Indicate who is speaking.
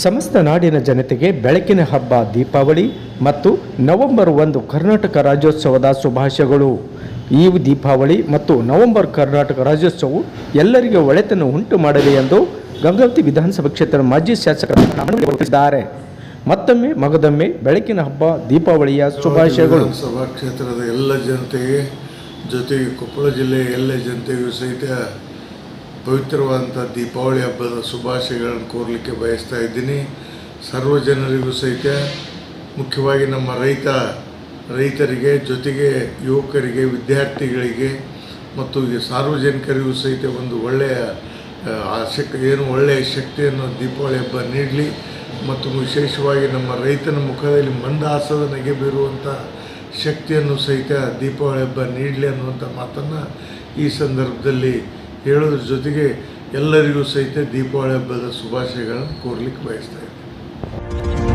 Speaker 1: ಸಮಸ್ತ ನಾಡಿನ ಜನತೆಗೆ ಬೆಳಕಿನ ಹಬ್ಬ ದೀಪಾವಳಿ ಮತ್ತು ನವೆಂಬರ್ ಒಂದು ಕರ್ನಾಟಕ ರಾಜ್ಯೋತ್ಸವದ ಶುಭಾಶಯಗಳು. ಈ ದೀಪಾವಳಿ ಮತ್ತು ನವೆಂಬರ್ ಕರ್ನಾಟಕ ರಾಜ್ಯೋತ್ಸವವು ಎಲ್ಲರಿಗೆ ಒಳೆತನ್ನು ಉಂಟು ಮಾಡಲಿ ಎಂದು ಗಂಗಾವತಿ ವಿಧಾನಸಭಾ ಕ್ಷೇತ್ರದ ಮಾಜಿ ಶಾಸಕರಿದ್ದಾರೆ ಮತ್ತೊಮ್ಮೆ ಮಗದೊಮ್ಮೆ ಬೆಳಕಿನ ಹಬ್ಬ ದೀಪಾವಳಿಯ ಶುಭಾಶಯಗಳು.
Speaker 2: ಸಭಾ ಕ್ಷೇತ್ರದ ಎಲ್ಲ ಜನತೆಗೆ ಜೊತೆಗೆ ಕೊಪ್ಪಳ ಜಿಲ್ಲೆಯ ಎಲ್ಲ ಜನತೆಗೂ ಸಹಿತ ಪವಿತ್ರವಾದಂಥ ದೀಪಾವಳಿ ಹಬ್ಬದ ಶುಭಾಶಯಗಳನ್ನು ಕೋರಲಿಕ್ಕೆ ಬಯಸ್ತಾ ಇದ್ದೀನಿ. ಸರ್ವ ಜನರಿಗೂ ಸಹಿತ ಮುಖ್ಯವಾಗಿ ನಮ್ಮ ರೈತ, ರೈತರಿಗೆ, ಜೊತೆಗೆ ಯುವಕರಿಗೆ, ವಿದ್ಯಾರ್ಥಿಗಳಿಗೆ ಮತ್ತು ಸಾರ್ವಜನಿಕರಿಗೂ ಸಹಿತ ಒಂದು ಒಳ್ಳೆಯ ಆಸಕ್ತಿ, ಏನು ಒಳ್ಳೆಯ ಶಕ್ತಿಯನ್ನು ದೀಪಾವಳಿ ಹಬ್ಬ ನೀಡಲಿ ಮತ್ತು ವಿಶೇಷವಾಗಿ ನಮ್ಮ ರೈತನ ಮುಖದಲ್ಲಿ ಮಂದಹಾಸದ ನಗೆ ಬೀರುವಂಥ ಶಕ್ತಿಯನ್ನು ಸಹಿತ ದೀಪಾವಳಿ ಹಬ್ಬ ನೀಡಲಿ ಅನ್ನುವಂಥ ಮಾತನ್ನು ಈ ಸಂದರ್ಭದಲ್ಲಿ ಹೇಳೋದ್ರ ಜೊತೆಗೆ ಎಲ್ಲರಿಗೂ ಸಹಿತ ದೀಪಾವಳಿ ಹಬ್ಬದ ಶುಭಾಶಯಗಳನ್ನು ಕೋರ್ಲಿಕ್ಕೆ ಬಯಸ್ತಾ ಇದ್ದೀನಿ.